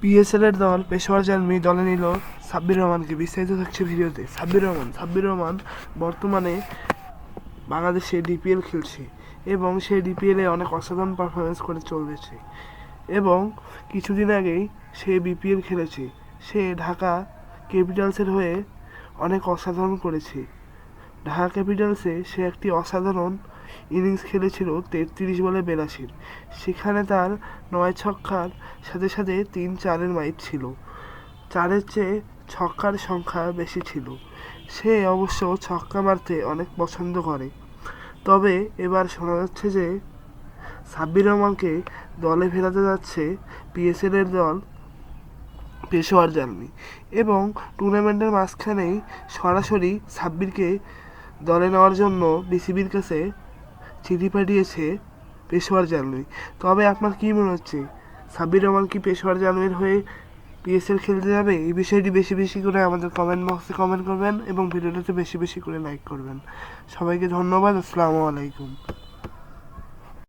PSL এর দল পেশোয়ার জালমি দলে নিল সাব্বির রহমানকে। বিস্তারিত থাকছে ভিডিওতে। সাব্বির রহমান সাব্বির রহমান বর্তমানে বাংলাদেশে ডিপিএল খেলছে এবং সে ডিপিএলে অনেক অসাধারণ পারফরমেন্স করে চলেছে এবং কিছুদিন আগেই সে বিপিএল খেলেছে। সে ঢাকা ক্যাপিটালসের হয়ে অনেক অসাধারণ করেছে। ঢাকা ক্যাপিটালসে সে একটি অসাধারণ ইনিংস খেলেছিল তেত্রিশ বলে বেরাশির সেখানে তার নয় ছক্কার সাথে সাথে তিন চারের মাইট ছিল। চারের চেয়ে ছক্কার সংখ্যা বেশি ছিল। সে অবশ্য ছক্কা মারতে অনেক পছন্দ করে। তবে এবার শোনা যাচ্ছে যে সাব্বির রহমানকে দলে ফেরাতে যাচ্ছে পিএসএল এর দল পেশোয়ার জালমি এবং টুর্নামেন্টের মাঝখানেই সরাসরি সাব্বিরকে দলে নেওয়ার জন্য বিসিবির কাছে চিঠি পাঠিয়েছে পেশোয়ার জানুই তবে আপনার কী মনে হচ্ছে? সাব্বির রহমান কি পেশোয়ার জালমির হয়ে পিএসএল খেলতে যাবে? এই বিষয়টি বেশি বেশি করে আমাদের কমেন্ট বক্সে কমেন্ট করবেন এবং ভিডিওটাতে বেশি বেশি করে লাইক করবেন। সবাইকে ধন্যবাদ, আসসালামু আলাইকুম।